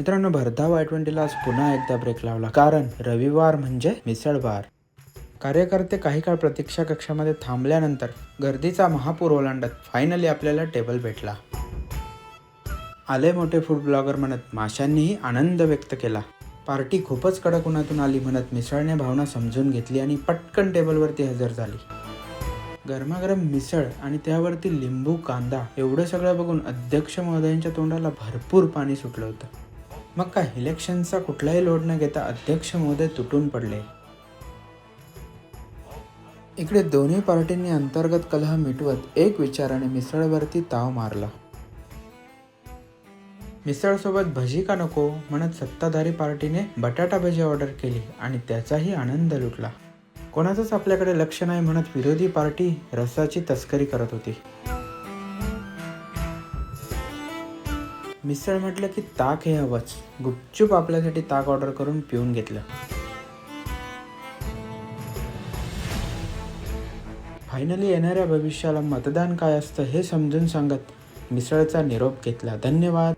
मित्रांनो भरधाव आय ट्वेंटीला आज पुन्हा एकदा ब्रेक लावला. कारण रविवार म्हणजे मिसळवार. कार्यकर्ते काही काळ प्रतीक्षा कक्षामध्ये थांबल्यानंतर गर्दीचा महापूर ओलांडत फायनली आपल्याला टेबल भेटला. आले मोठे फूड ब्लॉगर म्हणत माशांनीही आनंद व्यक्त केला. पार्टी खूपच कडक उन्हातून आली म्हणत मिसळने भावना समजून घेतली आणि पटकन टेबलवरती हजर झाली. गरमागरम मिसळ आणि त्यावरती लिंबू कांदा एवढं सगळं बघून अध्यक्ष महोदयांच्या तोंडाला भरपूर पाणी सुटलं होतं. मग का इलेक्शनचा कुठलाही लोड न घेता अध्यक्ष महोदय तुटून पडले. इकडे दोन्ही पार्टींनी अंतर्गत कलह मिटवत एक विचाराने मिसळवरती ताव मारला. मिसळसोबत भजी का नको म्हणत सत्ताधारी पार्टीने बटाटा भजी ऑर्डर केली आणि त्याचाही आनंद लुटला. कोणाचंच आपल्याकडे लक्ष नाही म्हणत विरोधी पार्टी रसाची तस्करी करत होती. मिसळ म्हटलं की ताक हे हवंच. गुपचूप आपल्यासाठी ताक ऑर्डर करून पिऊन घेतलं. फायनली येणाऱ्या भविष्याला मतदान काय असतं हे समजून सांगत मिसळचा निरोप घेतला. धन्यवाद.